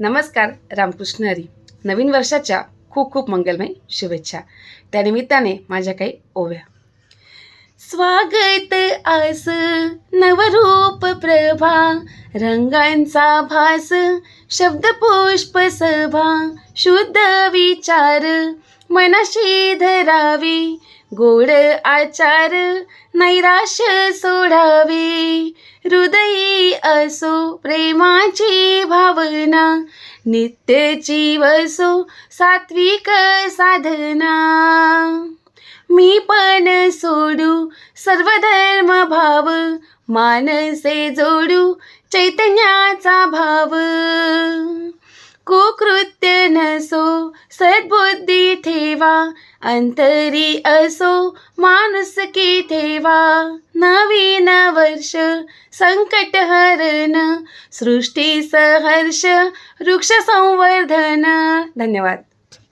नमस्कार रामकृष्ण हरी. नवीन वर्षाच्या खूप खूप मंगलमय शुभेच्छा. त्यानिमित्ताने माझ्या काही ओव्या. स्वागत आस नवरूप प्रभा रंगांचा भास शब्द पुष्प सभा शुद्ध विचार मनाशी धरावी गोड आचार नैराश्य सोडावे हृदयी असो प्रेमाची भावना नित्यची वसो सात्विक साधना. मी पण सोडू सर्व धर्म भाव मानसे जोडू चैतन्याचा भाव. कुकृत्य नसो सद्बुद्धी ठेवा अंतरी असो माणुसकी ठेवा. नवीन वर्ष संकट हरण सृष्टी सहर्ष वृक्ष संवर्धन. धन्यवाद.